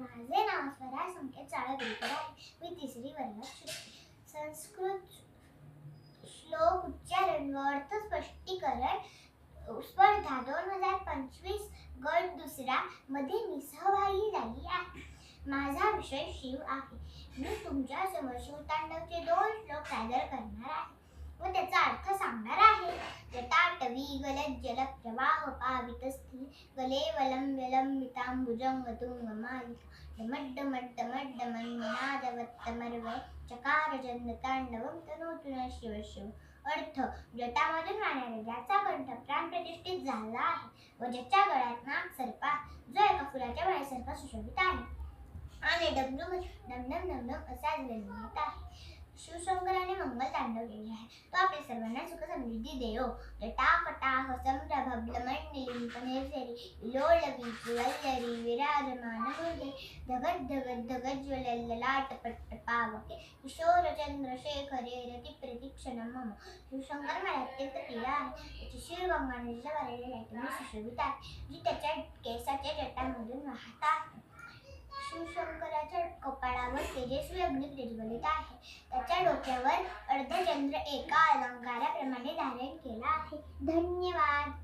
माझे नाव स्वरा संकेत चाळवेकर आहे. मी तिसरी वर्गात शिकते. संस्कृत श्लोक उच्चारण व अर्थ स्पष्टीकरण स्पर्धा दोन हजार पंचवीस गट दुसरा मध्ये मी सहभागी झाली आहे. माझा विषय शिव आहे. मी तुमच्यासमोर शिवतांडवचे दोन श्लोक सादर करणार आहे. व त्याचा अर्थ सांगणार आहे. जटाटवी गले शिव शिव अर्थ जटामधून वाहणाऱ्या ज्याचा कंठ प्राण प्रतिष्ठित झाला आहे। व ज्याच्या गळ्यात नाग सर्पा जो एका फुलाच्या माळ्यासारखा सुशोभित आहे। आणि डमडम डमडम डमडम असा आहे। शिवशंकराने ದಂಡೋಗಿನಿ ತ್ವಾಪೆ ಸರ್ವಣ ಸುಖ ಸಮೃದ್ಧಿ ದೇಯೋ ಜಟಾಪಟಾಹ ಸಂಭ್ರಭ ಮಂಡಲಿಂ ಪನೇಸರಿ ವಿಲೋಲವೀತು ಅಲ್ಲರಿ ವಿರಾಜಮಾನ ಮುರುಗೆ ಧಗದ್ ಧಗದ್ ಧಗಜ್ವಲಲ್ಲಲಾಟ ಪಟ್ಟ ಪಾವಕೆ ಕಿಶೋರ ಚಂದ್ರಶೇಖರೇ ರತಿ ಪ್ರತಿಕ್ಷಣ ಮಮ ಶಿವಶಂಕರ मला अत्यंत प्रिय आहे शिशिर गंगानदीच्या वाऱ्याला लाटून सुशोभित आहे जी त्याच्या केसाच्या जटामधून वाहत आहे शिवशंकराच्या कपाळावर तेजस्वी अग्नी प्रज्वलित आहे डोक्यावर अर्धचंद्र एका अलंकाराप्रमाणे धारण केला आहे. धन्यवाद.